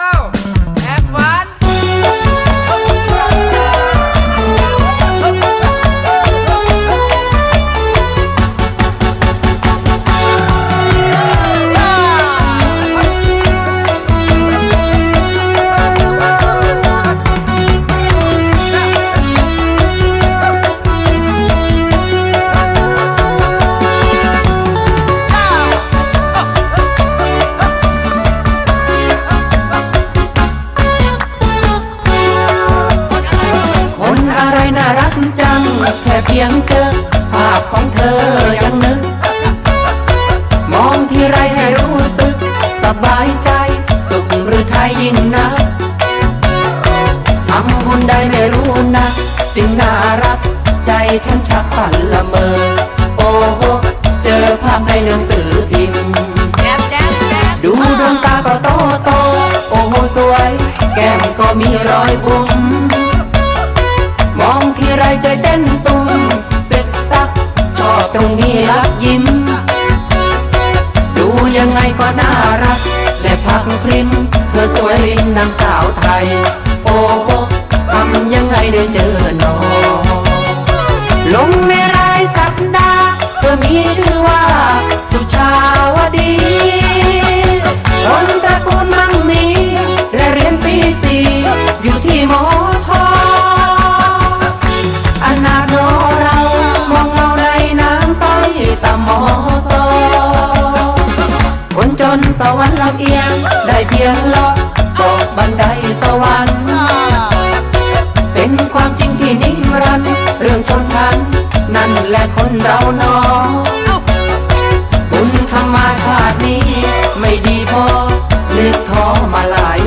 เเพียงเจอภาพของเธอยังนึก มองที่ไรให้รู้สึก สบายใจ สุขหรือไทยยิ่งนักทำบุญได้ไม่รู้นะจึงน่ารัก ใจฉันชักฝันละเมอ โอ้โหเจอภาพในหนังสือพิมพ์แจ๊บแจ๊บแจ๊บดูดวงตาก็โตโต โอ้โหสวย แก้มก็มีรอยบุ๋มมองทีไรใจเต้นตุ้ม สวยริมนางสาวไทย โอ้โหทำยังไงได้เจอหนอลงในรายสัปดาห์เธอมีชื่อว่า สวรรค์ลำเอียง ได้เพียงเลาะตกบันไดสวรรค์ เป็นความจริงที่นิรันดร์เรื่องชนชั้นนั่นแหละคนเราเนอบุญธรรมาชาตินี้ ไม่ดีพอเลือกท้อมาหลาย